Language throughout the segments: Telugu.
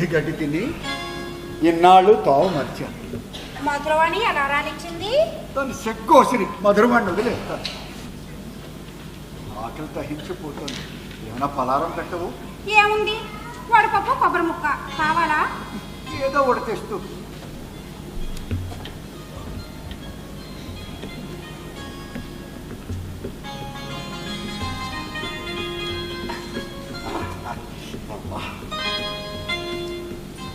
బుద్ధి గడ్డి తిని ఇన్నాళ్ళు తావు మర్చాను. మధురవాణి ఎలా రానిచ్చింది? దాన్ని సెగ్గోసిరి మధురవాణ్ణి వదిలేస్తాను. ఆకలి తహించిపోతుంది. ఏమైనా పలారం పెట్టవు? ఏముంది? వడపప్పు కొబ్బరి ముక్క. కావాలా? ఏదో ఒకటి తెస్తూ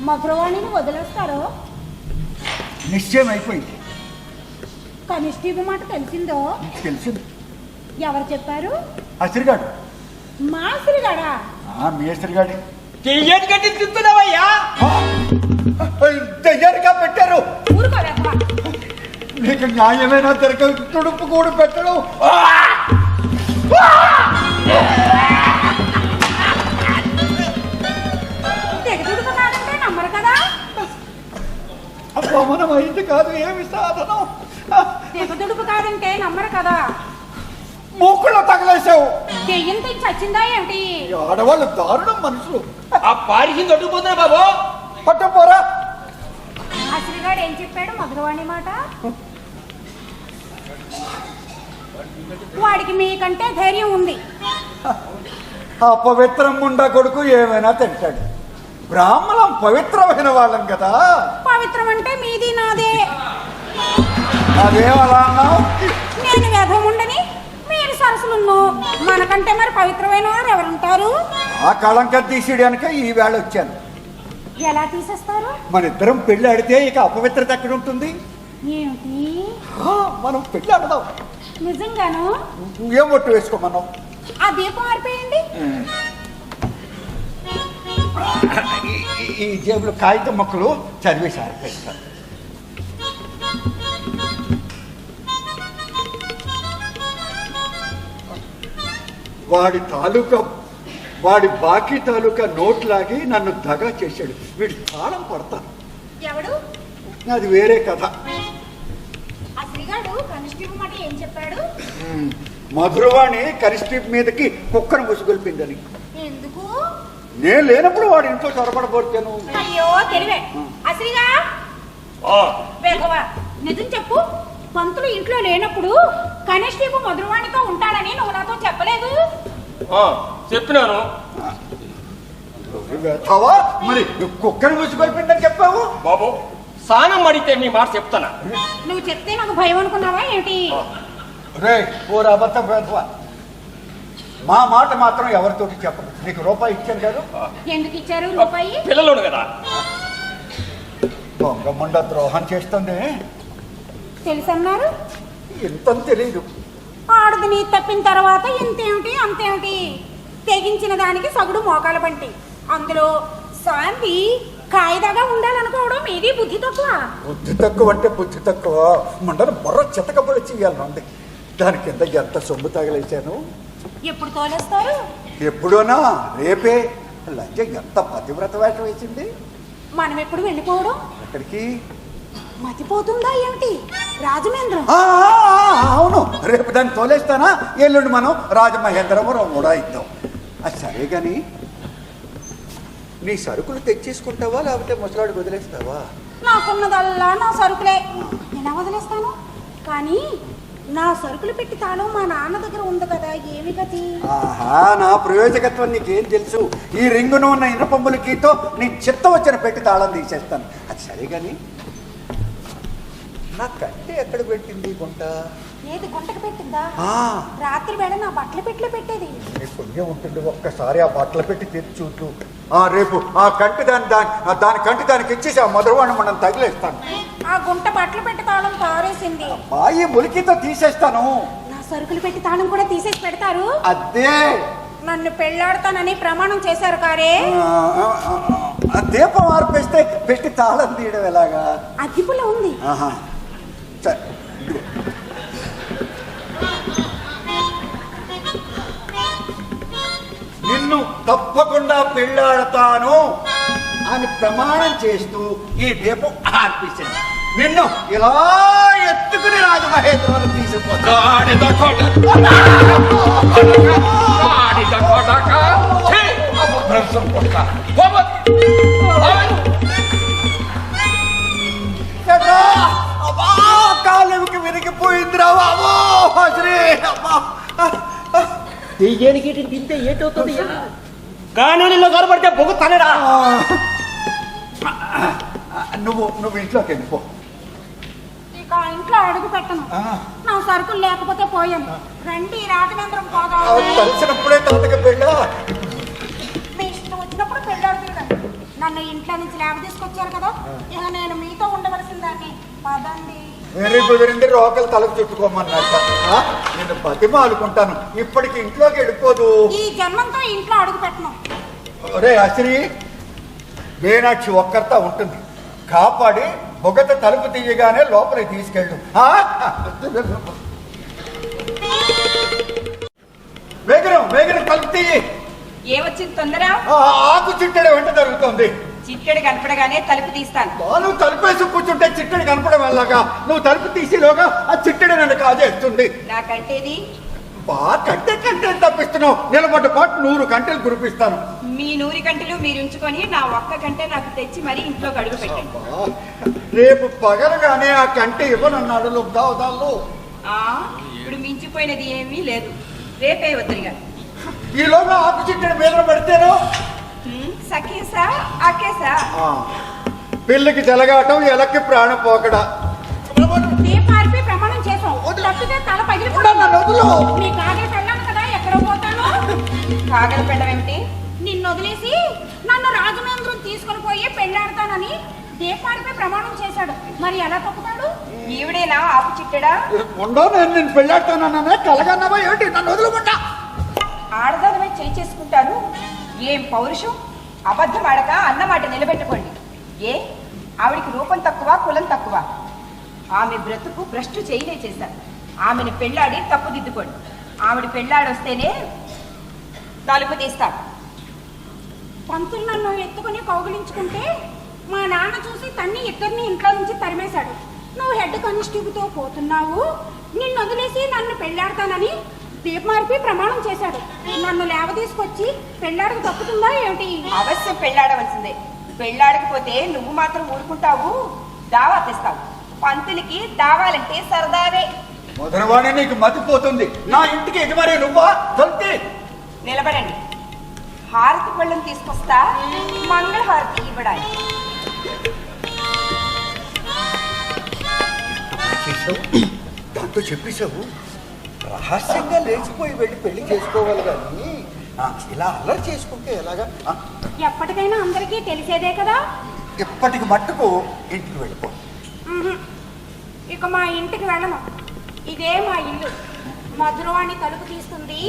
మధురవాణిని వదిలేస్తారో? నిశ్చయం అయిపోయింది కనిష్ఠీపు మాట తెలిసిందో? తెలిసింది. ఎవరు చెప్పారు? అసిరిగాడు. మాసిరిగాడా ఆ మేస్త్రిగాడి తిప్పుతున్నావయ్యా పెట్టారు. నీకు న్యాయమైన తిరగ తుడుపు కూడా పెట్టడం కాదు ఏమి సాధనం? నమ్మరు కదా. మూకులో తగలేసావు దెయ్యం తెచ్చి చచ్చిందా ఏమిటి? ఈ ఆడవాళ్ళు దారుణం మనుషులు. ఆ పాడికి తొట్టుకుపోతున్నా బాబు. పట్టపోరా అసలుగాడు ఏం చెప్పాడు? మధురవాణి మాట? వాడికి మీకంటే ధైర్యం ఉంది. ఆ పవిత్రం ముండా కొడుకు ఏమైనా తింటాడు. బ్రాహ్మణం పవిత్రమైన వాళ్ళం కదా. పవిత్రం అంటే మీది నాదే. అదేం అలా అన్నావు? నేను వ్యధముండని మీరు సరసులున్ను. మనకంటే మరి పవిత్రమైన వారు ఎవరుంటారు? ఆ కళంకం తీసేయడానికే ఈ వేళ వచ్చాను. ఎలా తీసేస్తారు? మన ఇద్దరం పెళ్ళి ఆడితే ఇక అపవిత్రత ఎక్కడ ఉంటుంది ఏమిటి? ఆ, మనం పెళ్ళి ఆడదాం. నిజంగాను? ఏం ఒట్టు వేసుకోమన్నావు? ఆ దీపం ఆరిపోయింది. ఈ- జేబులో కాగితం మొక్కలు చదివేసి ఆరిపోయిస్తాను వాడి తాలూకా వాడి బాకీ తాలూకా నోట్ లాగి నన్ను దగా చేశాడు. వీడి తాళం పడతాను ఎవడు? అది వేరే కథ. ఆ శ్రీగాడు కనిష్ఠిపు మాట ఏం చెప్పాడు? ఉమ్, మధురవాణి కరిష్టి మీదకి కుక్కను ముసుగొల్పిందని. నేను లేనప్పుడు వాడి ఇంట్లో చొరబడబోతాను అయ్యో తెలివే. అశ్రీగా వేగవా నిజం చెప్పు. పంతులు ఇంట్లో లేనప్పుడు కనిష్ఠీపు మధురవాణితో ఉంటాడని నువ్వు నాతో చెప్పలేదు? చెప్పినాను. మరి కుక్కను ముసుగొల్పిందని చెప్పావు? బాబు స్నానం అడిగితే మీ మాట చెప్తానా? నువ్వు చెప్తే నాకు భయం అనుకున్నావా ఏమిటి? రే అబద్ధం వేధవా. మా మాట మాత్రం ఎవరితోటి చెప్పదు నీకు రూపాయి ఇచ్చాను కాదు? ఎందుకు ఇచ్చారు? రూపాయి? పిల్లలు కదా. దొంగ ముండ ద్రోహం చేస్తుంది. తెలుసన్నారు? ఎంత తెలియదు ఆడది నీ తప్పిన తర్వాత ఇంతేమిటి అంతేమిటి? తెగించిన దానికి సగుడు మోకాల పంటి. అందులో శాంతి కాయిదాగా ఉండాలనుకోవడం మీది బుద్ధి తక్కువ? బుద్ధి తక్కువ అంటే బుద్ధి తక్కువ. ముండను బుర్ర చితకబడి చెయ్యాలి దాని కింద ఎంత సొమ్ము తగిలేశాను? ఎప్పుడు తోలేస్తారు? ఎప్పుడోనా? రేపే. లంజ ఎంత పతివ్రత వేషం వేసింది. మనం ఎప్పుడు వెళ్ళిపోవడం? ఎక్కడికి? మతిపోతుందా ఏమిటి? రాజమేంద్రం ఆ, ఆ, ఆ, అవును. రేపు దాన్ని తోలేస్తానా? ఎల్లుండి మనం రాజమహేంద్రవరం కూడా ఇద్దాం. అది సరే కానీ నీ సరుకులు తెచ్చేసుకుంటావా? లేకపోతే ముసలాడికి వదిలేస్తావా? నాకున్నదల్లా నా సరుకులే. ఎలా వదిలేస్తాను? కానీ నా సరుకులు పెట్టి తాను మా నాన్న దగ్గర ఉంది కదా ఏమి గతి? ఆహా నా ప్రయోజకత్వం నీకేం తెలుసు? ఈ రింగును ఉన్న ఇనపంబులకితో నీ చిత్త వచ్చిన పెట్టి తాళం తీసేస్తాను. అది సరే కానీ నా కట్టె ఎక్కడ పెట్టింది గుంట? ఏది గుంటకు పెట్టిందా? ఆ, రాత్రి వేళ నా బట్టల పెట్టిలో పెట్టేది. పుణ్యం ఉంటుంది ఒక్కసారి ఆ బట్టలు పెట్టి తెచ్చి చూడు. ఆ రేపు ఆ కంటి దాని దాని దాని కంటి దానికి ఇచ్చేసి ఆ మధురవాణి మనం తగిలేస్తాను. ఆ గుంట బట్టలు పెట్టి తాళం తారేసింది బాయి ములికితో తీసేస్తాను. నా సరుకులు పెట్టి తాళం కూడా తీసేసి పెడతారు? అదే నన్ను పెళ్ళాడతానని ప్రమాణం చేశారు కారే. ఆ దీపం ఆర్పేస్తే పెట్టి తాళం తీయడం ఎలాగా? అగ్గిపుల్ల ఉంది. ఆహా. సరే ఇదిగో. నిన్ను తప్పకుండా పెళ్ళాడతాను అని ప్రమాణం చేస్తూ ఈ దీపం ఆర్పించింది నిన్ను ఇలా ఎత్తుకుని రాజమహేంద్రవరం మహేంద్రవరం కాలుకి విరిగిపోయిందిరా బాబు! శ్రీ దెయ్యానికి తింటే ఏటవుతుంది? కానూనిలో కనబడితే పొగుతానేరా నువ్వు నువ్వు ఇంట్లోకి వెళ్ళిపో ఇక ఇంట్లో అడుగు పెట్టను. నా సరుకులు లేకపోతే పోయాను. రండి రాజమండ్రం పోగా కలిసినప్పుడే తాతకి పెళ్ళా? మీ ఇష్టం వచ్చినప్పుడు పెళ్ళాడుతున్నాను నన్ను ఇంట్లో నుంచి లేవ తీసుకొచ్చారు కదా. ఇక నేను మీతో ఉండవలసిందాన్ని పదండి. వెరీ కుదిరింది రోకలు తలకు చుట్టుకోమన్నట్ట నేను బతిమాలుకుంటాను. ఇప్పటికి ఇంట్లోకి వెళ్ళిపోదు. ఈ జన్మంతో ఇంట్లో అడుగు పెట్టను. ఒరే అశ్రీ మీనాక్షి ఒక్కరితో ఉంటుంది. కాపాడి ఒకట తలుపు తీయగానే లోపలికి తీసుకెళ్ళు? వేగరం వేగరం తలుపు తీయి. ఏమొచ్చింది తొందర? ఆకు చిట్టడి వెంట జరుగుతుంది. చిట్టెడు కనపడగానే తలుపు తీస్తాను. నువ్వు తలుపేసి కూర్చుంటే చిట్టడి కనపడం వల్లగా? నువ్వు తలుపు తీసేలోగా ఆ చిట్టడి నన్ను కాజేస్తుంది. నాకంటేది? బా కంటే కంటే తప్పిస్తున్నావు. నిలబడ్డ పాటు నూరు గంటలు కురిపిస్తాను. మీ నూరి గంటలు మీరు ఉంచుకొని నా ఒక్క గంట నాకు తెచ్చి మరీ ఇంట్లో అడుగు పెట్టండి. రేపు పగలగానే ఆ కంటే ఇవ్వనన్నాడు లుబ్దావదాల్లో ఇప్పుడు మించిపోయినది ఏమీ లేదు. రేపే వద్దరిగా ఈలోగా ఆకు చిట్టడి మీద పడితేను? సఖేసా అకేసా ఆ, పిల్లకి జలగాటం ఎలక్కి ప్రాణం పోకడా. ప్రమాణం చేసాం తప్పితే తల. పగిలిపోతాను మీ కాగలి పెళ్ళాను కదా ఎక్కడ పోతాను. కాగల పెడమేమిటి నిన్ను వదిలేసి నన్ను రాజమేంద్రం తీసుకొని పోయి పెళ్ళాడతానని దేపాడిపై ప్రమాణం చేశాడు. మరి ఎలా తప్పుతాడు? ఈవిడేనా ఆపు చిట్టెడా? ఉండవు నేను నేను పెళ్ళాడుతానన్నా కలగన్నావా ఏంటి నన్ను వదులుకుంటా. ఆడదానమే చేయి చేసుకుంటాను ఏం పౌరుషం? అబద్ధం ఆడక అన్నమాట నిలబెట్టుకోండి. ఏ? ఆవిడికి రూపం తక్కువ కులం తక్కువ. ఆమె బ్రతుకు భ్రష్టు చేయలే చేశారు. ఆమెను పెళ్ళాడి తప్పుదిద్దుకోండి. ఆవిడ పెళ్ళాడొస్తేనే తలుపు తీస్తాను. పంతులు నన్ను ఎత్తుకుని కౌగిలించుకుంటే మా నాన్న చూసి తన్ని ఇద్దరిని ఇంట్లో నుంచి తరిమేశాడు. నువ్వు హెడ్ కానిస్టేబుల్తో పోతున్నావు. నిన్ను వదిలేసి నన్ను పెళ్ళాడతానని దీపమార్పి ప్రమాణం చేశాడు. నన్ను లేవ తీసుకొచ్చి పెళ్ళాడకు తప్పుతుందా ఏమిటి? అవశ్యం పెళ్ళాడవలసిందే పెళ్ళాడకపోతే నువ్వు మాత్రం ఊరుకుంటావు దావా తెస్తావు. పంతులకి దావాలంటే సరదావే. మొదలవాడే నీకు మతిపోతుంది. నా ఇంటికి ఎదుమరే నువ్వా? తొలితే నిలబడండి. హారతి పళ్ళం తీసుకొస్తా? మంగళహారతి ఇవ్వడానికి. దాంతో చెప్పేశావు? రహస్యంగా లేచిపోయి వెళ్ళి పెళ్ళి చేసుకోవాలి కానీ ఇలా అల్లరి చేసుకుంటే ఎలాగా? ఎప్పటికైనా అందరికీ తెలిసేదే కదా? ఇప్పటికి మట్టుకు ఇంటికి వెళ్ళిపో. ఇక మా ఇంటికి వెళ్ళను. ఇదే మా ఇల్లు. మధురవాణి తలుపు తీస్తుంది.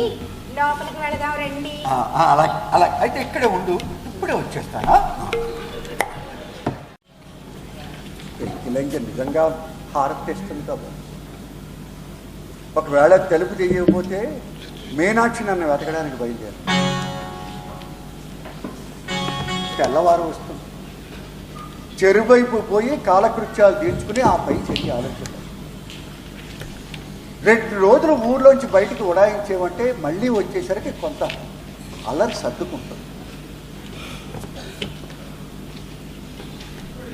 లోపలికి వెళదాం రండి. అలాగే అలాగే అయితే ఇక్కడే ఉండు. ఇప్పుడే వచ్చేస్తానా? నిజంగా హారతి తెస్తుంది కదా. ఒకవేళ తెలుపు తీయకపోతే మీనాక్షి నన్ను వెతకడానికి బయలుదేరు. తెల్లవారు వస్తుంది. చెరువైపు పోయి కాలకృత్యాలు తీర్చుకుని ఆ పై చెయ్యి ఆలోచిద్దాం. రెండు రోజులు ఊర్లోంచి బయటికి ఉడాయించేవంటే మళ్ళీ వచ్చేసరికి కొంత అల్లరి సర్దుకుంటుంది.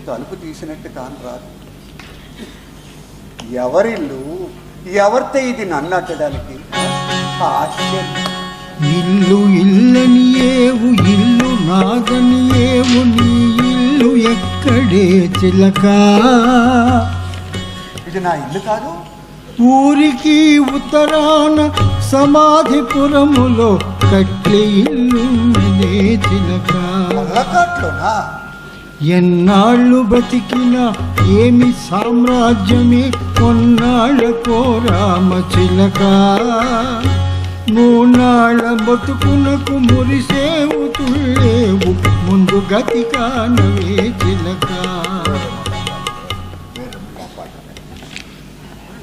తలుపు తీసినట్టు కాని రాదు. ఎవరిల్లు ఎవరితే ఇది నన్ను అట్టడానికి ఆశ్చర్యం. ఇల్లు ఇల్లని ఏవు ఇల్లు నాదని ఏవు నీ ఇల్లు ఎక్కడే చిలక? ఇది నా ఇల్లు కాదు ఊరికి ఉత్తరాన సమాధిపురములో కట్లే ఇల్లు ఎన్నాళ్ళు బతికిన ఏమి సామ్రాజ్యమే కొన్నాళ్ళకో రామ చిలక. మూనాళ్ళ బతుకునకు మురిసేవు తుళ్ళేవు ముందు గతి కానవే చిలక.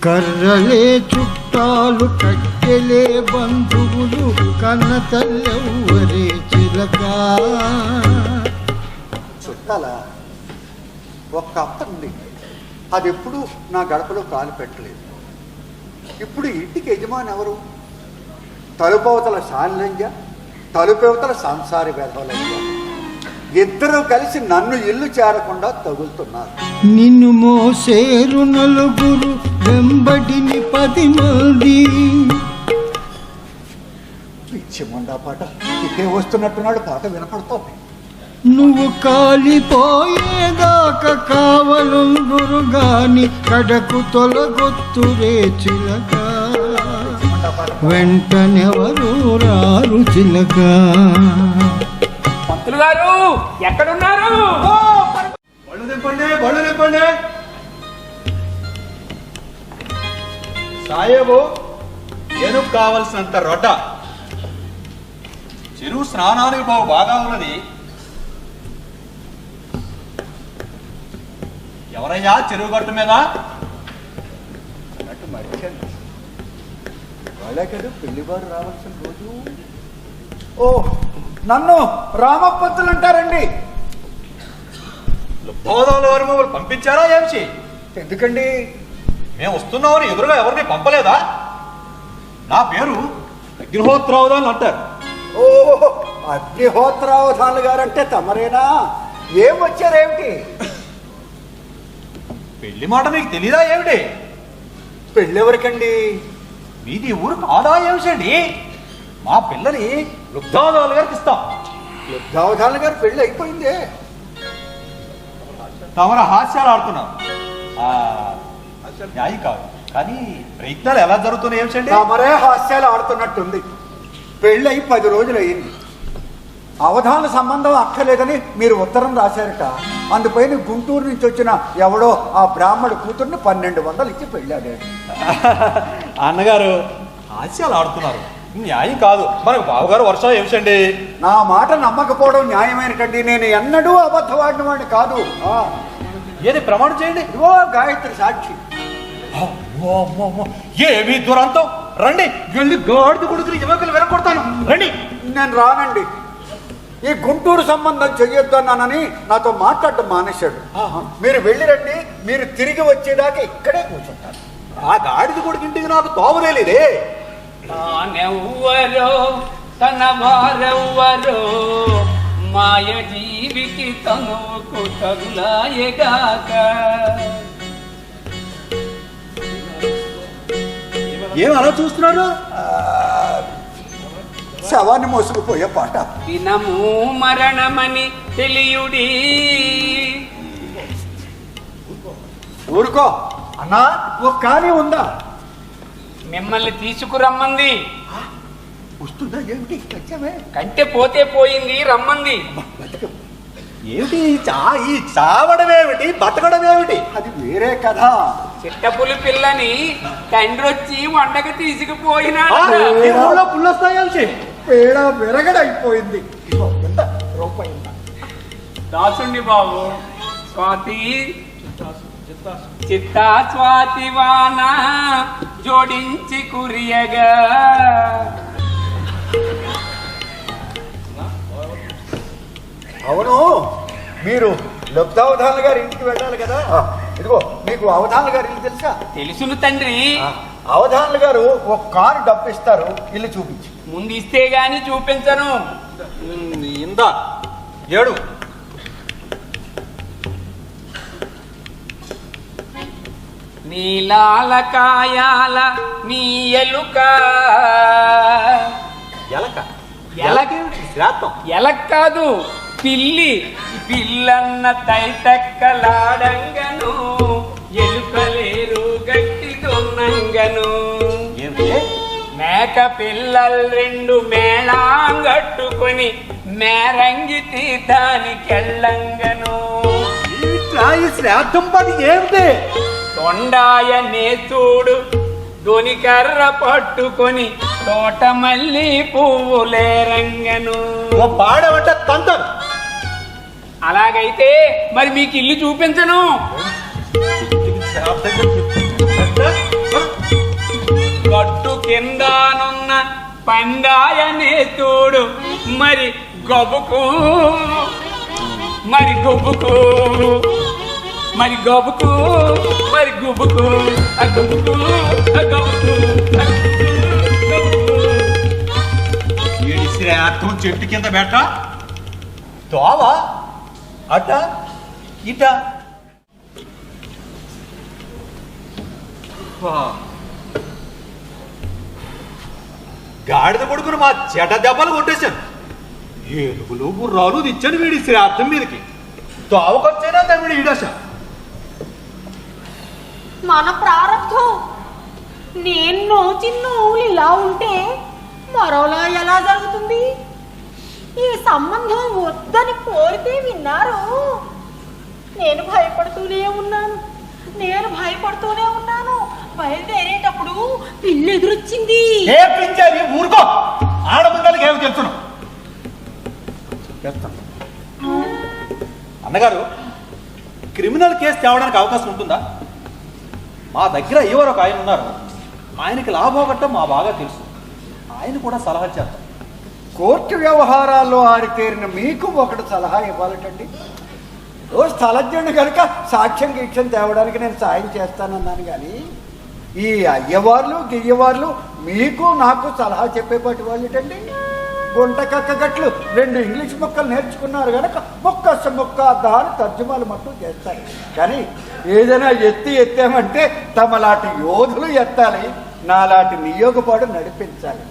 కర్రలే చుట్టాలు కట్టెలే బంధువులు కన్న తల్లెవ్వరే చిలక. చుట్టాల ఒక్క అత్త ఉంది. అది ఎప్పుడు నా గడపలో కాలు పెట్టలేదు. ఇప్పుడు ఇంటికి యజమాని ఎవరు? తలుపవతల సాన్లంజ తలుపవతల సంసారి వేధవలంజ. ఇద్దరు కలిసి నన్ను ఇల్లు చేరకుండా తగులుతున్నారు. నిన్ను మోసేరు నలుగురు వెంబడిని పది మంది. పిచ్చి మొండా పాట. ఇదే వస్తున్నట్టున్నాడు పాట వినపడుతోంది నువ్వు కాలిపోయేదాకా కావలందురు గాని కడకు తొలగొత్తురే చిలక. వెంటనెవరు రారు చిలక. పంతులు గారు ఎక్కడున్నారు? బళ్ళు నింపండి బళ్ళు నింపండి. సాయేబు ఏనుగు కావలసినంత రొడ్డ చెరువు స్నానానికి బాగు బాగా ఉన్నది. ఎవరయ్యా చెరువు గట్టు మీద? అన్నట్టు మర్చాను పెళ్ళివారు రావాల్సిన రోజు? ఓ నన్ను రామపంతులు అంటారండి. బోధాల వారు మమ్మల్ని పంపించారా ఏమిచి ఎందుకండి? మేము వస్తున్నామని ఎదురుగా ఎవరిని పంపలేదా? నా పేరు అగ్నిహోత్రావుదా అని అంటారు. ఓ అగ్నిహోత్రావధానులు గారంటే తమరేనా? ఏం వచ్చారేమిటి? పెళ్ళి మాట మీకు తెలీదా ఏమిటి? పెళ్ళెవరికండి? మీది ఊరు కాదా ఏమిటండి? మా పిల్లని లుబ్ధాదాలు గారికి ఇస్తాం. యుద్ధావధానులు గారు పెళ్ళి అయిపోయిందే. తమర హాస్యాలు ఆడుతున్నారు ఆ, న్యాయం కాదు. కానీ ప్రయత్నాలు ఎలా జరుగుతున్నాయి ఏమిటండి? తమరే హాస్యాలు ఆడుతున్నట్టుంది. పెళ్ళి పది రోజులు అయింది అవధాన సంబంధం అక్కర్లేదని మీరు ఉత్తరం రాశారట. అందుపైన గుంటూరు నుంచి వచ్చిన ఎవడో ఆ బ్రాహ్మడు కూతుర్ని పన్నెండు వందలు ఇచ్చి పెళ్ళాడాడు. అన్నగారు హాస్యాలు ఆడుతున్నారు. న్యాయం కాదు. మనకు బావగారు వర్షం ఏమిటండి? నా మాట నమ్మకపోవడం న్యాయమైనటండి. నేను ఎన్నడూ అబద్ధవాడిన వాడిని కాదు ఏది ప్రమాణం చేయండి. ఇదిగో గాయత్రి సాక్షి. ఏమి దురంతం? రండి. వెళ్ళి గాడిద కొడుకుని యువకులు వెనకొడతాను రండి. నేను రానండి. ఈ గుంటూరు సంబంధం చెయ్యొద్దు అన్నానని నాతో మాట్లాడటం మానేశాడు. మీరు వెళ్ళిరండి మీరు తిరిగి వచ్చేదాకా ఇక్కడే కూర్చుంటారు ఆ గాడిద కొడుకు ఇంటికి నాకు తోవలేదే తానెవ్వరో తన వారెవ్వరో మాయ జీవికి తనుకు తగులాయగాక ఏం అలా చూస్తున్నారు? శవాన్ని మోసుకుపోయే పాట. దినము మరణమని తెలియుడి. ఊరుకో. అన్నా ఒక కానీ ఉందా? మిమ్మల్ని తీసుకురమ్మంది. వస్తుందా ఏమిటి? కంటే పోతే పోయింది రమ్మంది. ఏమిటి? ఈ చా ఈ చావడమేమిటి? బతకడమేమిటి? అది వేరే కథ. చిట్టపులి పిల్లని తండ్రి వచ్చి వండక పుల్లొస్తాయి పేడ విరగడైపోయింది. రూపాయి? దాసుండి బాబు. స్వాతి. చిత్తా స్వాతి వాన జోడించి కురియగా. అవును మీరు లబ్ధావధానులు గారి ఇంటికి వెళ్ళాలి కదా? ఇదిగో మీకు అవధానులు గారి ఇల్లు తెలుసా? తెలుసును తండ్రి. అవధానులు గారు ఒక కారు డబ్బు ఇస్తారు ఇల్లు చూపించి. ముందు ఇస్తే గాని చూపించను. ఇందా. ఏడు. నీలాల కాయాల నీ ఎలుక. ఎలక. ఎలక్ కాదు. పిల్లి పిల్లన్న తైతక్కలాడంగను ఎలుకలేరు గట్టి దొన్నంగను. మేక పిల్లలు రెండు మేళాంగట్టుకొని మేరంగి తీర్థానికెళ్ళంగను ఏమిట్రా ఈ శ్రాద్ధం పని ఏమిటి? తొండాయ నేతూడు దొనికర్ర పట్టుకొని తోటమల్లి పువ్వులేరంగను. ఓ పాడమంటే తంతను అలాగైతే మరి మీకు ఇల్లు చూపించను. గట్టు కిందనున్న పండాయ తోడు మరి గబుకు. మరి గబుకు. మరి గబుకు. మరి గుబుకు. ఆ గబుకు. ఆ చెట్టు కింద బెట్ట. తోవ? అట ఇట. గాడిద కొడుకును మా చెట దెబ్బలు కొట్టేశాను. ఏనుగులు గుర్రాలు తెచ్చాను వీడి శ్రాద్ధం మీదకి. తావకొచ్చైనా తమిడి ఈడేశా. మన ప్రారంభం నేను చిన్ను ఇలా ఉంటే మరోలా ఎలా జరుగుతుంది? ఈ సంబంధం వద్దని కోరితే విన్నారు? నేను భయపడుతూనే ఉన్నాను. నేను భయపడుతూనే ఉన్నాను. బయలుదేరేటప్పుడు పిల్లి ఎదురొచ్చింది ఏ పించాలి ఊరుకో. ఆడపిల్లలకి ఏమి తెలుసును అన్నగారు క్రిమినల్ కేసు తేవడానికి అవకాశం ఉంటుందా? మా దగ్గర ఎవరు ఒక ఆయన ఉన్నారు. ఆయనకి లాభం మా బాగా తెలుసు. ఆయన కూడా సలహా చేస్తాం కోర్టు వ్యవహారాల్లో ఆరితేరిన మీకు ఒకటి సలహా ఇవ్వాలటండి. ఓ స్థలజ్ఞుడు కనుక సాక్ష్యం గీక్ష్యం తేవడానికి నేను సాయం చేస్తానన్నాను కానీ ఈ అయ్యవార్లు గియ్యవార్లు మీకు నాకు సలహా చెప్పేపాటి వాళ్ళటండి. గుంట కక్కగట్లు రెండు ఇంగ్లీష్ ముక్కలు నేర్చుకున్నారు కనుక ముక్క ముక్క దాని తర్జుమాలు మట్టు చేస్తారు. కానీ ఏదైనా ఎత్తి ఎత్తామంటే తమలాంటి యోధులు ఎత్తాలి నాలాంటి నియోగపాడు నడిపించాలి.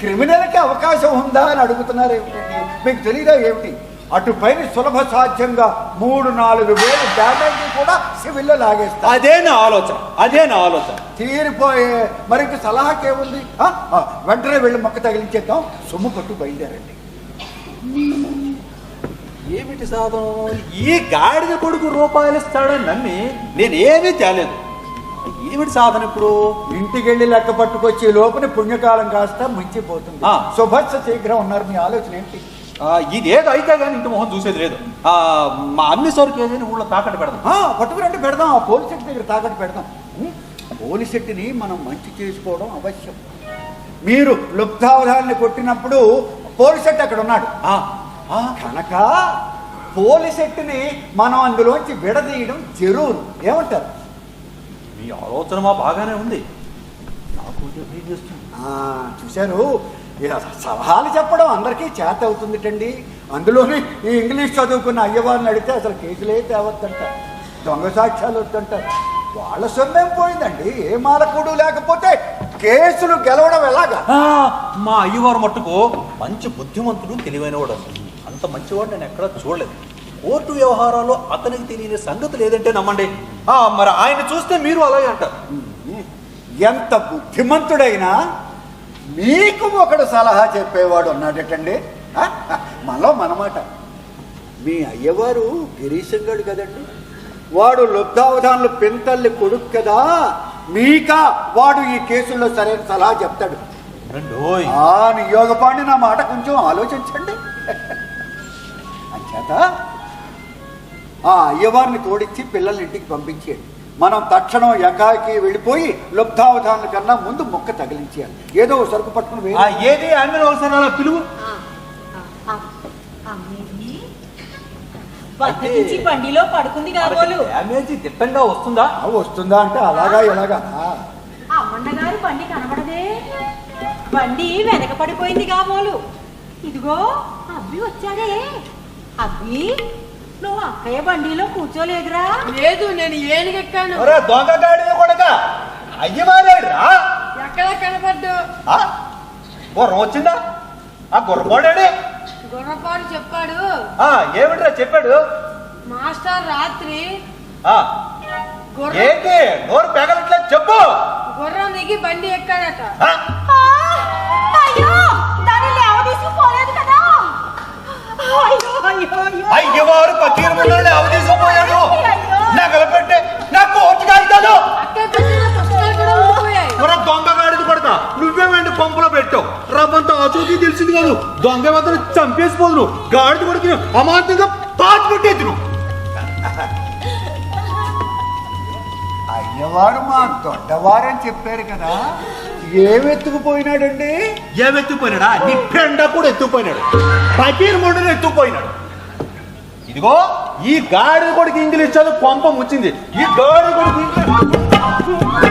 క్రిమినల్కి అవకాశం ఉందా అని అడుగుతున్నారు ఏమిటండి? మీకు తెలియదా ఏమిటి? అటుపైన సులభ సాధ్యంగా మూడు నాలుగు వేలు డ్యామేజ్ కూడా సివిల్లో లాగేస్తారు. అదే నా ఆలోచన అదే నా ఆలోచన. తీరిపోయే మరి ఇంక సలహాకేముంది? ఆ, ఆ, వెంటనే వెళ్ళి మొక్క తగిలించేద్దాం. సొమ్ము కొట్టు బయలుదేరండి. ఏమిటి సాధనం? ఈ గాడిద కొడుకు రూపాయలు ఇస్తాడని నమ్మి నేనేమీ తేలేదు. ఏమిటి సాధన ఇప్పుడు? ఇంటికి వెళ్ళి లెక్క పట్టుకొచ్చి లోపల పుణ్యకాలం కాస్త ముంచిపోతుంది. ఆ. శుభస్స శీఘ్రం ఉన్నారు మీ ఆలోచన ఏంటి? ఆ, ఇదేదో అయితే కానీ ఇంటి మొహం చూసేది లేదు. ఆ, మా అన్ని సరుకు ఏదైనా ఊళ్ళో తాకట్టు పెడదాం. ఆ, పట్టుకురండి పెడదాం. ఆ పోలీస్ సెట్ దగ్గర తాకట్టు పెడదాం. ఉం? పోలీస్ సెట్ని మనం మంచి చేసుకోవడం అవశ్యం. మీరు లుప్తావధాన్ని కొట్టినప్పుడు పోలీస్ సెట్ అక్కడ ఉన్నాడు. ఆ, ఆ, కనుక పోలీస్ సెట్ని మనం అందులోంచి విడదీయడం జరూరు. ఏమంటారు? మీ ఆలోచన మా బాగానే ఉంది. నాకు చేస్తుంది? చూశారు సలహాలు చెప్పడం అందరికీ చేత అవుతుందిటండి. అందులోని ఈ ఇంగ్లీష్ చదువుకున్న అయ్యవారిని అడిగితే అసలు కేసులే తేవద్దంట దొంగ సాక్ష్యాలు వద్దంటారు వాళ్ళ సొమ్మేం పోయిందండి. ఏ మాలకుడు లేకపోతే కేసులు గెలవడం ఎలాగా? మా అయ్యవారు మట్టుకు మంచి బుద్ధిమంతుడు తెలివైనవాడు అసలు. అంత మంచివాడు నేను ఎక్కడా చూడలేదు. కోర్టు వ్యవహారాల్లో అతనికి తెలియని సంగతి లేదంటే నమ్మండి. మరి ఆయన చూస్తే మీరు అలాగే అంటారు. ఎంత బుద్ధిమంతుడైనా మీకు ఒకడు సలహా చెప్పేవాడు ఉన్నాడటండి? మనలో మనమాట. మీ అయ్యవారు గిరీశంగడు కదండి. వాడు లుబ్ధావధానులు పెంతల్లి కొడుకు కదా. మీక వాడు ఈ కేసుల్లో సరైన సలహా చెప్తాడు. నియోగపాండి నా మాట కొంచెం ఆలోచించండి. అంచేత ఆ అయ్యవారిని తోడిచ్చి పిల్లల్ని ఇంటికి పంపించేయండి. మనం తక్షణం ఎకాకి వెళ్ళిపోయి లుబ్ధావధానుల కన్నా ముందు మొక్క తగిలించేయాలి. ఏదో సరుకు పట్టుకుని ఏది పిలువు? బండిలో పడుకుంది కాబోలు దిట్టంగా వస్తుందా? వస్తుందా అంటే అలాగా ఎలాగా అమ్మన్నగారు బండి కనబడదే. బండి వెనక పడిపోయింది కాబోలు ఇదిగో అబ్బి వచ్చాడే అబ్బి నువ్వు అక్కయ్య బండిలో కూర్చోలేదురా? లేదు నేను ఏనుగెక్కాను. దొంగ గాడిద కొడక! అయ్యవారేడు రా ఎక్కడ కనపడ్డు? ఆ, గుర్రం వచ్చిందా ఆ గుర్రపోడాడే? గుర్రపాడు చెప్పాడు. ఆ ఏమిట్రా చెప్పాడు? మాస్టర్ రాత్రి ఆ. గుర్రం ఏంటి? నోరు పెగలట్లేదు చెప్పు! గుర్రం దిగి బండి ఎక్కాడట. ఆ, ఆ, అయ్యో! దాన్ని లేవదీసుకుపోలేదు కదా? అయ్యో అయ్యో అయ్యో! అయ్యవారు పకీరు ముందు అవదీసిపోయాడు నగలు పెట్టే నా కోర్టు కాగితాలు దొంగ గాడిద కొడక నువ్వేమండి పంపులో పెట్టావు. రవ్వంతా ఆచూకీ తెలిసింది కాదు. దొంగ వద్ద చంపేసిపోదును గాడిద కొడుకుని అమాంతంగా పాతి పెట్టేద్దును అయ్యవారు మా దొడ్డవారని చెప్పారు కదా. ఏమెత్తుకుపోయినాడండి ఏమెత్తుపోయినాడా నీ పెండ కూడా ఎత్తుకుపోయినాడు. పకీరు ముండుని ఎత్తుకుపోయినాడు. ఇదిగో ఈ గాడి కొడుకు ఇంగ్లీష్ చదువు కొంప ముచ్చింది ఈ గాడి కొడుకు ఇంగ్లీష్